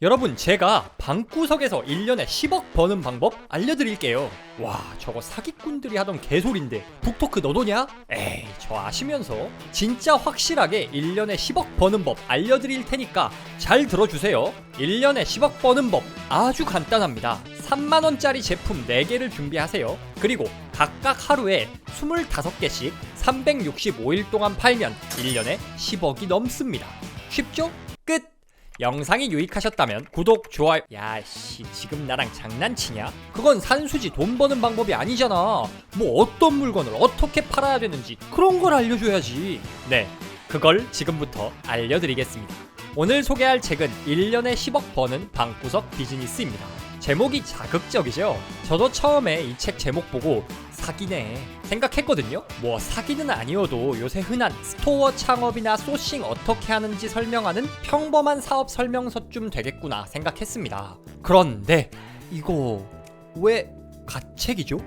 여러분 제가 방구석에서 1년에 10억 버는 방법 알려드릴게요. 와 저거 사기꾼들이 하던 개소리인데 북토크 너도냐? 에이 저 아시면서 진짜 확실하게 1년에 10억 버는 법 알려드릴 테니까 잘 들어주세요. 1년에 10억 버는 법 아주 간단합니다. 3만원짜리 제품 4개를 준비하세요. 그리고 각각 하루에 25개씩 365일 동안 팔면 1년에 10억이 넘습니다. 쉽죠? 끝! 영상이 유익하셨다면 구독, 좋아요. 야씨, 지금 나랑 장난치냐? 그건 산수지 돈 버는 방법이 아니잖아. 뭐 어떤 물건을 어떻게 팔아야 되는지 그런 걸 알려줘야지. 네, 그걸 지금부터 알려드리겠습니다. 오늘 소개할 책은 1년에 10억 버는 방구석 비즈니스입니다. 제목이 자극적이죠? 저도 처음에 이 책 제목 보고 사기네 생각했거든요. 뭐 사기는 아니어도 요새 흔한 스토어 창업이나 소싱 어떻게 하는지 설명하는 평범한 사업 설명서쯤 되겠구나 생각했습니다. 그런데 이거 왜 가책이죠?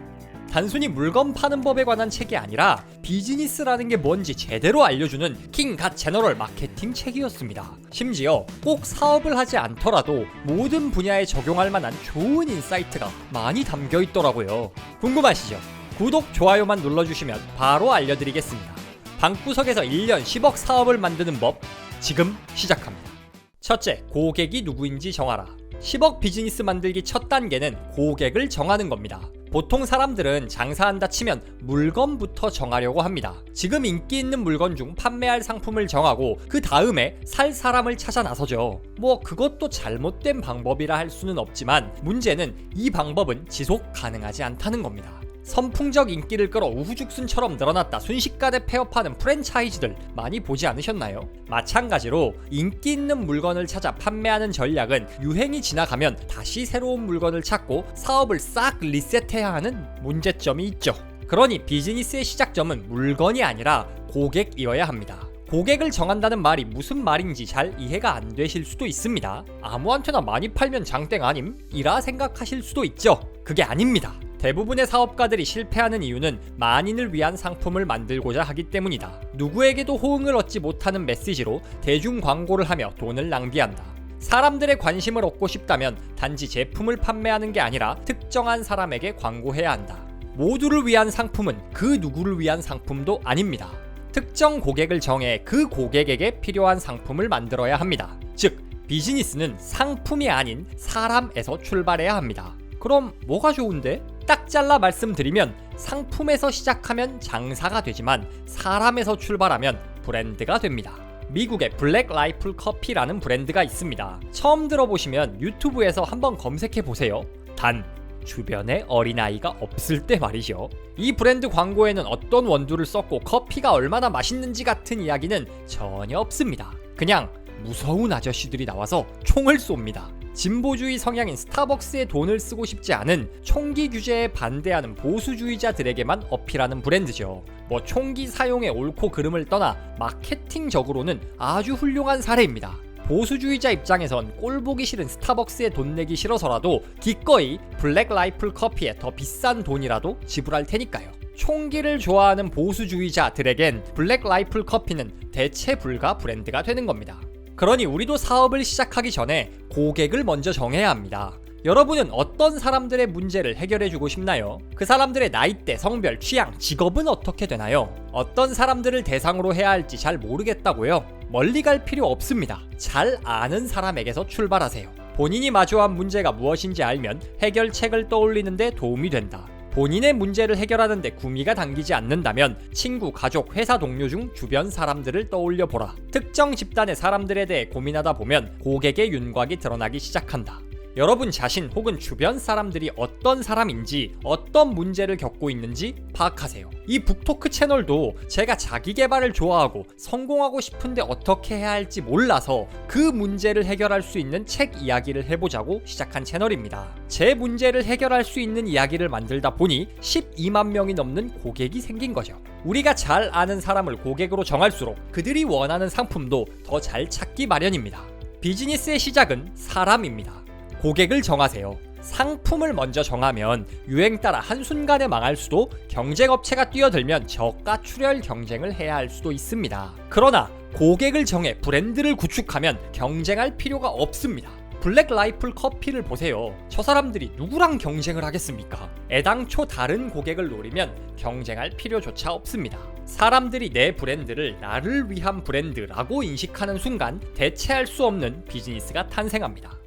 단순히 물건 파는 법에 관한 책이 아니라 비즈니스라는 게 뭔지 제대로 알려주는 킹갓 제너럴 마케팅 책이었습니다. 심지어 꼭 사업을 하지 않더라도 모든 분야에 적용할 만한 좋은 인사이트가 많이 담겨 있더라고요. 궁금하시죠? 구독, 좋아요만 눌러주시면 바로 알려드리겠습니다. 방구석에서 1년 10억 사업을 만드는 법 지금 시작합니다. 첫째, 고객이 누구인지 정하라. 10억 비즈니스 만들기 첫 단계는 고객을 정하는 겁니다. 보통 사람들은 장사한다 치면 물건부터 정하려고 합니다. 지금 인기 있는 물건 중 판매할 상품을 정하고 그 다음에 살 사람을 찾아 나서죠. 뭐 그것도 잘못된 방법이라 할 수는 없지만 문제는 이 방법은 지속 가능하지 않다는 겁니다. 선풍적 인기를 끌어 우후죽순처럼 늘어났다 순식간에 폐업하는 프랜차이즈들 많이 보지 않으셨나요? 마찬가지로 인기 있는 물건을 찾아 판매하는 전략은 유행이 지나가면 다시 새로운 물건을 찾고 사업을 싹 리셋해야 하는 문제점이 있죠. 그러니 비즈니스의 시작점은 물건이 아니라 고객이어야 합니다. 고객을 정한다는 말이 무슨 말인지 잘 이해가 안 되실 수도 있습니다. 아무한테나 많이 팔면 장땡 아님? 이라 생각하실 수도 있죠. 그게 아닙니다. 대부분의 사업가들이 실패하는 이유는 만인을 위한 상품을 만들고자 하기 때문이다. 누구에게도 호응을 얻지 못하는 메시지로 대중 광고를 하며 돈을 낭비한다. 사람들의 관심을 얻고 싶다면 단지 제품을 판매하는 게 아니라 특정한 사람에게 광고해야 한다. 모두를 위한 상품은 그 누구를 위한 상품도 아닙니다. 특정 고객을 정해 그 고객에게 필요한 상품을 만들어야 합니다. 즉, 비즈니스는 상품이 아닌 사람에서 출발해야 합니다. 그럼 뭐가 좋은데? 딱 잘라 말씀드리면 상품에서 시작하면 장사가 되지만 사람에서 출발하면 브랜드가 됩니다. 미국의 블랙 라이플 커피라는 브랜드가 있습니다. 처음 들어보시면 유튜브에서 한번 검색해 보세요. 단 주변에 어린아이가 없을 때 말이죠. 이 브랜드 광고에는 어떤 원두를 썼고 커피가 얼마나 맛있는지 같은 이야기는 전혀 없습니다. 그냥 무서운 아저씨들이 나와서 총을 쏩니다. 진보주의 성향인 스타벅스에 돈을 쓰고 싶지 않은 총기 규제에 반대하는 보수주의자들에게만 어필하는 브랜드죠. 뭐 총기 사용의 옳고 그름을 떠나 마케팅적으로는 아주 훌륭한 사례입니다. 보수주의자 입장에선 꼴 보기 싫은 스타벅스에 돈 내기 싫어서라도 기꺼이 블랙 라이플 커피에 더 비싼 돈이라도 지불할 테니까요. 총기를 좋아하는 보수주의자들에겐 블랙 라이플 커피는 대체 불가 브랜드가 되는 겁니다. 그러니 우리도 사업을 시작하기 전에 고객을 먼저 정해야 합니다. 여러분은 어떤 사람들의 문제를 해결해주고 싶나요? 그 사람들의 나이대, 성별, 취향, 직업은 어떻게 되나요? 어떤 사람들을 대상으로 해야 할지 잘 모르겠다고요? 멀리 갈 필요 없습니다. 잘 아는 사람에게서 출발하세요. 본인이 마주한 문제가 무엇인지 알면 해결책을 떠올리는데 도움이 된다. 본인의 문제를 해결하는데 구미가 당기지 않는다면 친구, 가족, 회사 동료 중 주변 사람들을 떠올려 보라. 특정 집단의 사람들에 대해 고민하다 보면 고객의 윤곽이 드러나기 시작한다. 여러분 자신 혹은 주변 사람들이 어떤 사람인지 어떤 문제를 겪고 있는지 파악하세요. 이 북토크 채널도 제가 자기 개발을 좋아하고 성공하고 싶은데 어떻게 해야 할지 몰라서 그 문제를 해결할 수 있는 책 이야기를 해보자고 시작한 채널입니다. 제 문제를 해결할 수 있는 이야기를 만들다 보니 12만 명이 넘는 고객이 생긴 거죠. 우리가 잘 아는 사람을 고객으로 정할수록 그들이 원하는 상품도 더 잘 찾기 마련입니다. 비즈니스의 시작은 사람입니다. 고객을 정하세요. 상품을 먼저 정하면 유행 따라 한순간에 망할 수도 경쟁업체가 뛰어들면 저가 출혈 경쟁을 해야 할 수도 있습니다. 그러나 고객을 정해 브랜드를 구축하면 경쟁할 필요가 없습니다. 블랙 라이플 커피를 보세요. 저 사람들이 누구랑 경쟁을 하겠습니까? 애당초 다른 고객을 노리면 경쟁할 필요조차 없습니다. 사람들이 내 브랜드를 나를 위한 브랜드라고 인식하는 순간 대체할 수 없는 비즈니스가 탄생합니다.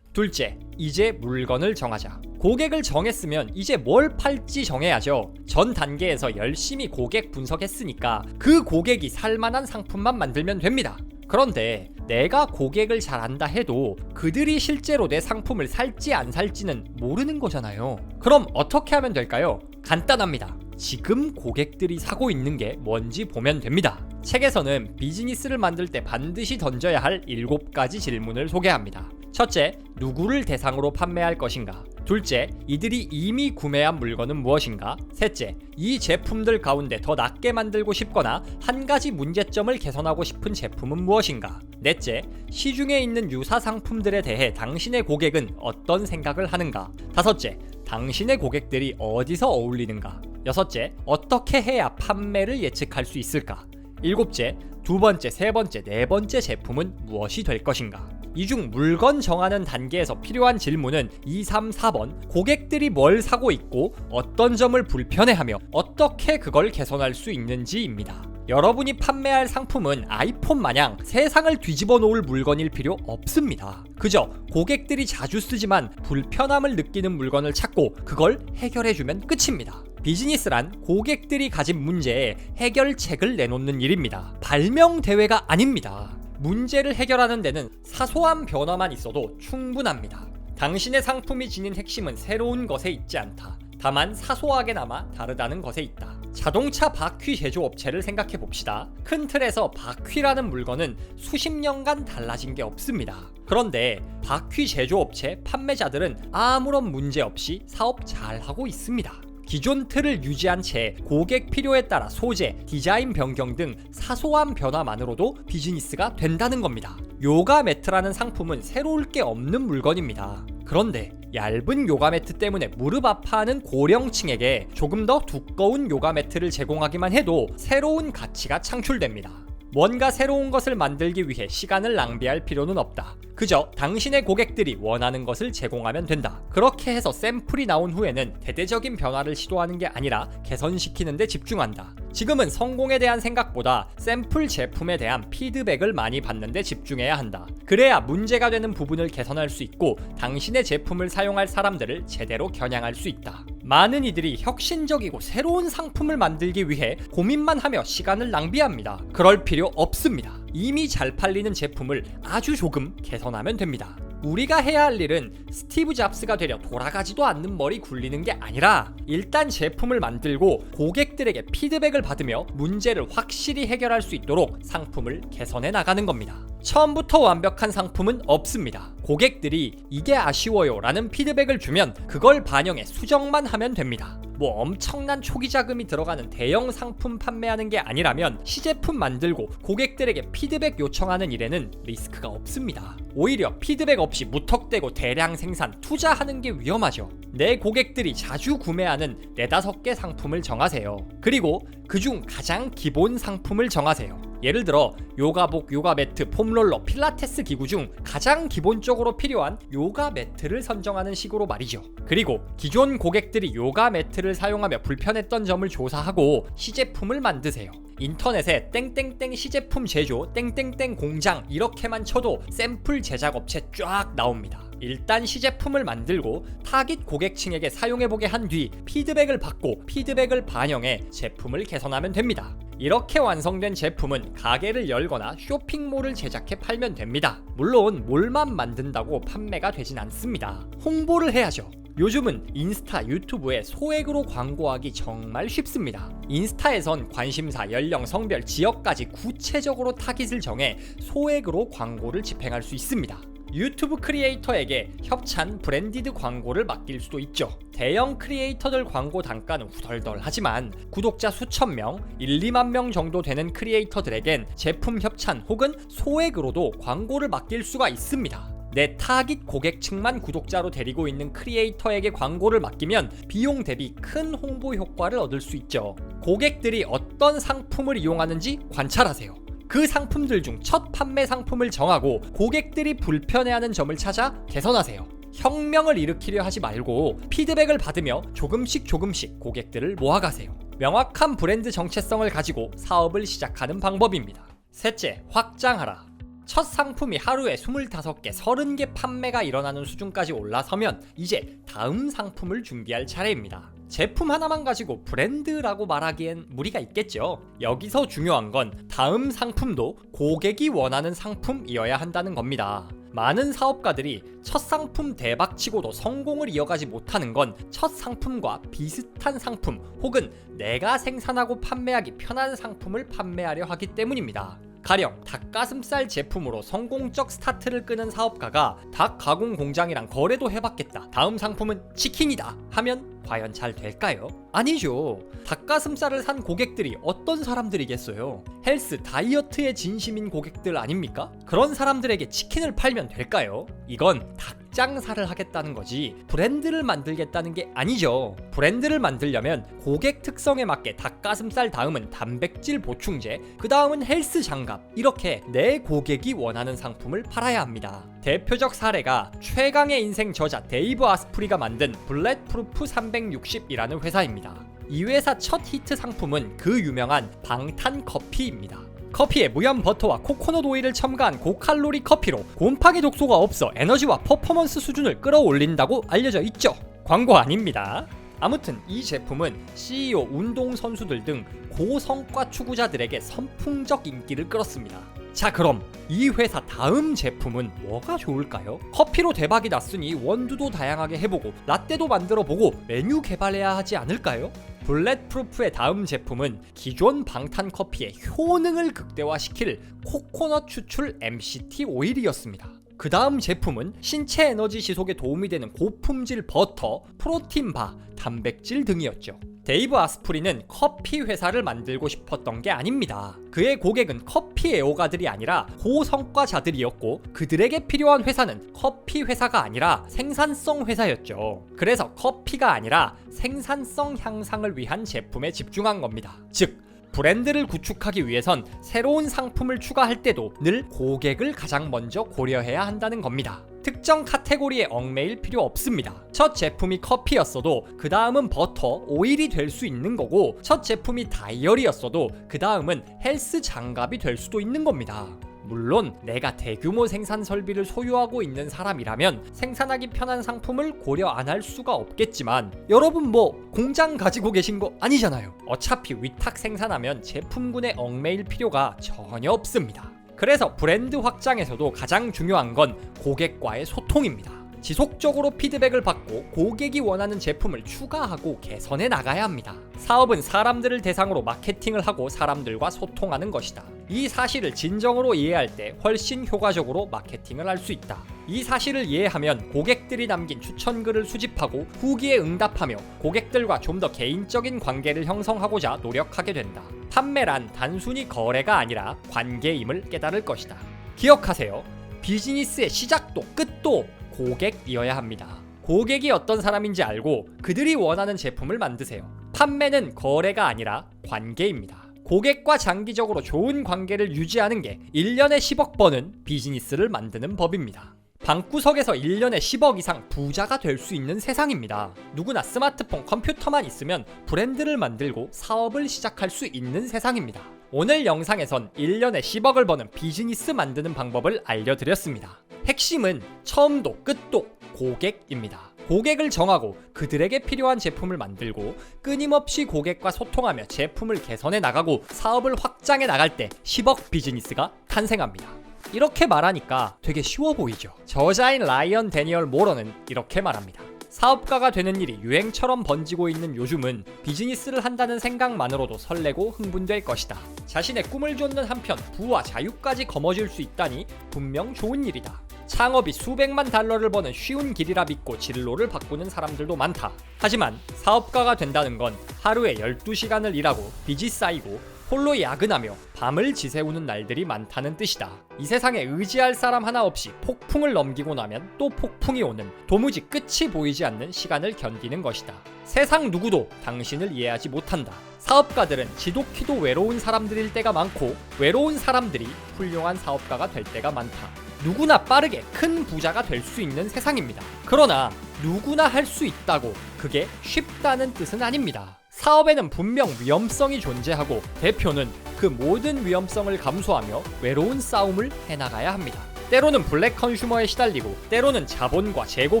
둘째, 이제 물건을 정하자. 고객을 정했으면 이제 뭘 팔지 정해야죠. 전 단계에서 열심히 고객 분석했으니까 그 고객이 살만한 상품만 만들면 됩니다. 그런데 내가 고객을 잘 안다 해도 그들이 실제로 내 상품을 살지 안 살지는 모르는 거잖아요. 그럼 어떻게 하면 될까요? 간단합니다. 지금 고객들이 사고 있는 게 뭔지 보면 됩니다. 책에서는 비즈니스를 만들 때 반드시 던져야 할 7가지 질문을 소개합니다. 첫째, 누구를 대상으로 판매할 것인가? 둘째, 이들이 이미 구매한 물건은 무엇인가? 셋째, 이 제품들 가운데 더 낫게 만들고 싶거나 한 가지 문제점을 개선하고 싶은 제품은 무엇인가? 넷째, 시중에 있는 유사 상품들에 대해 당신의 고객은 어떤 생각을 하는가? 다섯째, 당신의 고객들이 어디서 어울리는가? 여섯째, 어떻게 해야 판매를 예측할 수 있을까? 일곱째, 두 번째, 세 번째, 네 번째 제품은 무엇이 될 것인가? 이 중 물건 정하는 단계에서 필요한 질문은 2, 3, 4번 고객들이 뭘 사고 있고 어떤 점을 불편해하며 어떻게 그걸 개선할 수 있는지입니다. 여러분이 판매할 상품은 아이폰 마냥 세상을 뒤집어 놓을 물건일 필요 없습니다. 그저 고객들이 자주 쓰지만 불편함을 느끼는 물건을 찾고 그걸 해결해주면 끝입니다. 비즈니스란 고객들이 가진 문제에 해결책을 내놓는 일입니다. 발명 대회가 아닙니다. 문제를 해결하는 데는 사소한 변화만 있어도 충분합니다. 당신의 상품이 지닌 핵심은 새로운 것에 있지 않다. 다만 사소하게나마 다르다는 것에 있다. 자동차 바퀴 제조업체를 생각해 봅시다. 큰 틀에서 바퀴라는 물건은 수십 년간 달라진 게 없습니다. 그런데 바퀴 제조업체 판매자들은 아무런 문제 없이 사업 잘 하고 있습니다. 기존 틀을 유지한 채 고객 필요에 따라 소재, 디자인 변경 등 사소한 변화만으로도 비즈니스가 된다는 겁니다. 요가 매트라는 상품은 새로울 게 없는 물건입니다. 그런데 얇은 요가 매트 때문에 무릎 아파하는 고령층에게 조금 더 두꺼운 요가 매트를 제공하기만 해도 새로운 가치가 창출됩니다. 뭔가 새로운 것을 만들기 위해 시간을 낭비할 필요는 없다. 그저 당신의 고객들이 원하는 것을 제공하면 된다. 그렇게 해서 샘플이 나온 후에는 대대적인 변화를 시도하는 게 아니라 개선시키는 데 집중한다. 지금은 성공에 대한 생각보다 샘플 제품에 대한 피드백을 많이 받는데 집중해야 한다. 그래야 문제가 되는 부분을 개선할 수 있고 당신의 제품을 사용할 사람들을 제대로 겨냥할 수 있다. 많은 이들이 혁신적이고 새로운 상품을 만들기 위해 고민만 하며 시간을 낭비합니다. 그럴 필요 없습니다. 이미 잘 팔리는 제품을 아주 조금 개선하면 됩니다. 우리가 해야 할 일은 스티브 잡스가 되려 돌아가지도 않는 머리 굴리는 게 아니라 일단 제품을 만들고 고객들에게 피드백을 받으며 문제를 확실히 해결할 수 있도록 상품을 개선해 나가는 겁니다. 처음부터 완벽한 상품은 없습니다. 고객들이 이게 아쉬워요 라는 피드백을 주면 그걸 반영해 수정만 하면 됩니다. 뭐 엄청난 초기 자금이 들어가는 대형 상품 판매하는 게 아니라면 시제품 만들고 고객들에게 피드백 요청하는 일에는 리스크가 없습니다. 오히려 피드백 없이 무턱대고 대량 생산, 투자하는 게 위험하죠. 내 고객들이 자주 구매하는 네다섯 개 상품을 정하세요. 그리고 그중 가장 기본 상품을 정하세요. 예를 들어 요가복, 요가 매트, 폼롤러, 필라테스 기구 중 가장 기본적으로 필요한 요가 매트를 선정하는 식으로 말이죠. 그리고 기존 고객들이 요가 매트를 사용하며 불편했던 점을 조사하고 시제품을 만드세요. 인터넷에 땡땡땡 시제품 제조 땡땡땡 공장 이렇게만 쳐도 샘플 제작 업체 쫙 나옵니다. 일단 시제품을 만들고 타깃 고객층에게 사용해보게 한 뒤 피드백을 받고 피드백을 반영해 제품을 개선하면 됩니다. 이렇게 완성된 제품은 가게를 열거나 쇼핑몰을 제작해 팔면 됩니다. 물론 몰만 만든다고 판매가 되진 않습니다. 홍보를 해야죠. 요즘은 인스타, 유튜브에 소액으로 광고하기 정말 쉽습니다. 인스타에선 관심사, 연령, 성별, 지역까지 구체적으로 타깃을 정해 소액으로 광고를 집행할 수 있습니다. 유튜브 크리에이터에게 협찬 브랜디드 광고를 맡길 수도 있죠. 대형 크리에이터들 광고 단가는 후덜덜하지만 구독자 수천 명, 1, 2만 명 정도 되는 크리에이터들에겐 제품 협찬 혹은 소액으로도 광고를 맡길 수가 있습니다. 내 타깃 고객층만 구독자로 데리고 있는 크리에이터에게 광고를 맡기면 비용 대비 큰 홍보 효과를 얻을 수 있죠. 고객들이 어떤 상품을 이용하는지 관찰하세요. 그 상품들 중 첫 판매 상품을 정하고 고객들이 불편해하는 점을 찾아 개선하세요. 혁명을 일으키려 하지 말고 피드백을 받으며 조금씩 조금씩 고객들을 모아가세요. 명확한 브랜드 정체성을 가지고 사업을 시작하는 방법입니다. 셋째, 확장하라. 첫 상품이 하루에 25개, 30개 판매가 일어나는 수준까지 올라서면 이제 다음 상품을 준비할 차례입니다. 제품 하나만 가지고 브랜드라고 말하기엔 무리가 있겠죠. 여기서 중요한 건 다음 상품도 고객이 원하는 상품이어야 한다는 겁니다. 많은 사업가들이 첫 상품 대박치고도 성공을 이어가지 못하는 건 첫 상품과 비슷한 상품 혹은 내가 생산하고 판매하기 편한 상품을 판매하려 하기 때문입니다. 가령 닭가슴살 제품으로 성공적 스타트를 끄는 사업가가 닭 가공 공장이랑 거래도 해봤겠다. 다음 상품은 치킨이다. 하면 과연 잘 될까요? 아니죠. 닭가슴살을 산 고객들이 어떤 사람들이겠어요? 헬스, 다이어트에 진심인 고객들 아닙니까? 그런 사람들에게 치킨을 팔면 될까요? 이건 닭 장사를 하겠다는 거지 브랜드를 만들겠다는 게 아니죠. 브랜드를 만들려면 고객 특성에 맞게 닭가슴살 다음은 단백질 보충제, 그 다음은 헬스 장갑 이렇게 내 고객이 원하는 상품을 팔아야 합니다. 대표적 사례가 최강의 인생 저자 데이브 아스프리가 만든 블랙프루프 360이라는 회사입니다. 이 회사 첫 히트 상품은 그 유명한 방탄 커피입니다. 커피에 무염 버터와 코코넛 오일을 첨가한 고칼로리 커피로 곰팡이 독소가 없어 에너지와 퍼포먼스 수준을 끌어올린다고 알려져 있죠. 광고 아닙니다. 아무튼 이 제품은 CEO, 운동 선수들 등 고성과 추구자들에게 선풍적 인기를 끌었습니다. 자 그럼 이 회사 다음 제품은 뭐가 좋을까요? 커피로 대박이 났으니 원두도 다양하게 해보고 라떼도 만들어보고 메뉴 개발해야 하지 않을까요? 블랙프루프의 다음 제품은 기존 방탄 커피의 효능을 극대화시킬 코코넛 추출 MCT 오일이었습니다. 그 다음 제품은 신체 에너지 지속에 도움이 되는 고품질 버터, 프로틴 바, 단백질 등이었죠. 데이브 아스프리는 커피 회사를 만들고 싶었던 게 아닙니다. 그의 고객은 커피 애호가들이 아니라 고성과자들이었고 그들에게 필요한 회사는 커피 회사가 아니라 생산성 회사였죠. 그래서 커피가 아니라 생산성 향상을 위한 제품에 집중한 겁니다. 즉 브랜드를 구축하기 위해선 새로운 상품을 추가할 때도 늘 고객을 가장 먼저 고려해야 한다는 겁니다. 특정 카테고리에 얽매일 필요 없습니다. 첫 제품이 커피였어도 그 다음은 버터, 오일이 될 수 있는 거고 첫 제품이 다이어리였어도 그 다음은 헬스 장갑이 될 수도 있는 겁니다. 물론 내가 대규모 생산 설비를 소유하고 있는 사람이라면 생산하기 편한 상품을 고려 안 할 수가 없겠지만 여러분 뭐 공장 가지고 계신 거 아니잖아요. 어차피 위탁 생산하면 제품군에 얽매일 필요가 전혀 없습니다. 그래서 브랜드 확장에서도 가장 중요한 건 고객과의 소통입니다. 지속적으로 피드백을 받고 고객이 원하는 제품을 추가하고 개선해 나가야 합니다. 사업은 사람들을 대상으로 마케팅을 하고 사람들과 소통하는 것이다. 이 사실을 진정으로 이해할 때 훨씬 효과적으로 마케팅을 할 수 있다. 이 사실을 이해하면 고객들이 남긴 추천글을 수집하고 후기에 응답하며 고객들과 좀 더 개인적인 관계를 형성하고자 노력하게 된다. 판매란 단순히 거래가 아니라 관계임을 깨달을 것이다. 기억하세요. 비즈니스의 시작도 끝도 고객이어야 합니다. 고객이 어떤 사람인지 알고 그들이 원하는 제품을 만드세요. 판매는 거래가 아니라 관계입니다. 고객과 장기적으로 좋은 관계를 유지하는 게 1년에 10억 버는 비즈니스를 만드는 법입니다. 방구석에서 1년에 10억 이상 부자가 될 수 있는 세상입니다. 누구나 스마트폰, 컴퓨터만 있으면 브랜드를 만들고 사업을 시작할 수 있는 세상입니다. 오늘 영상에선 1년에 10억을 버는 비즈니스 만드는 방법을 알려드렸습니다. 핵심은 처음도 끝도 고객입니다. 고객을 정하고 그들에게 필요한 제품을 만들고 끊임없이 고객과 소통하며 제품을 개선해 나가고 사업을 확장해 나갈 때 10억 비즈니스가 탄생합니다. 이렇게 말하니까 되게 쉬워 보이죠. 저자인 라이언 데니얼 모러는 이렇게 말합니다. 사업가가 되는 일이 유행처럼 번지고 있는 요즘은 비즈니스를 한다는 생각만으로도 설레고 흥분될 것이다. 자신의 꿈을 쫓는 한편 부와 자유까지 거머쥘 수 있다니 분명 좋은 일이다. 창업이 수백만 달러를 버는 쉬운 길이라 믿고 진로를 바꾸는 사람들도 많다. 하지만 사업가가 된다는 건 하루에 12시간을 일하고 빚이 쌓이고 홀로 야근하며 밤을 지새우는 날들이 많다는 뜻이다. 이 세상에 의지할 사람 하나 없이 폭풍을 넘기고 나면 또 폭풍이 오는 도무지 끝이 보이지 않는 시간을 견디는 것이다. 세상 누구도 당신을 이해하지 못한다. 사업가들은 지독히도 외로운 사람들일 때가 많고 외로운 사람들이 훌륭한 사업가가 될 때가 많다. 누구나 빠르게 큰 부자가 될 수 있는 세상입니다. 그러나 누구나 할 수 있다고 그게 쉽다는 뜻은 아닙니다. 사업에는 분명 위험성이 존재하고 대표는 그 모든 위험성을 감수하며 외로운 싸움을 해나가야 합니다. 때로는 블랙 컨슈머에 시달리고 때로는 자본과 재고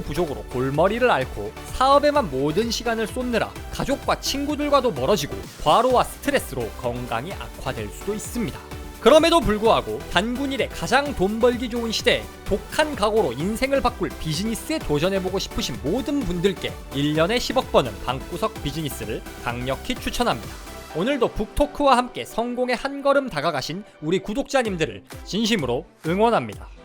부족으로 골머리를 앓고 사업에만 모든 시간을 쏟느라 가족과 친구들과도 멀어지고 과로와 스트레스로 건강이 악화될 수도 있습니다. 그럼에도 불구하고 단군 일에 가장 돈 벌기 좋은 시대에 독한 각오로 인생을 바꿀 비즈니스에 도전해보고 싶으신 모든 분들께 1년에 10억 버는 방구석 비즈니스를 강력히 추천합니다. 오늘도 북토크와 함께 성공의 한 걸음 다가가신 우리 구독자님들을 진심으로 응원합니다.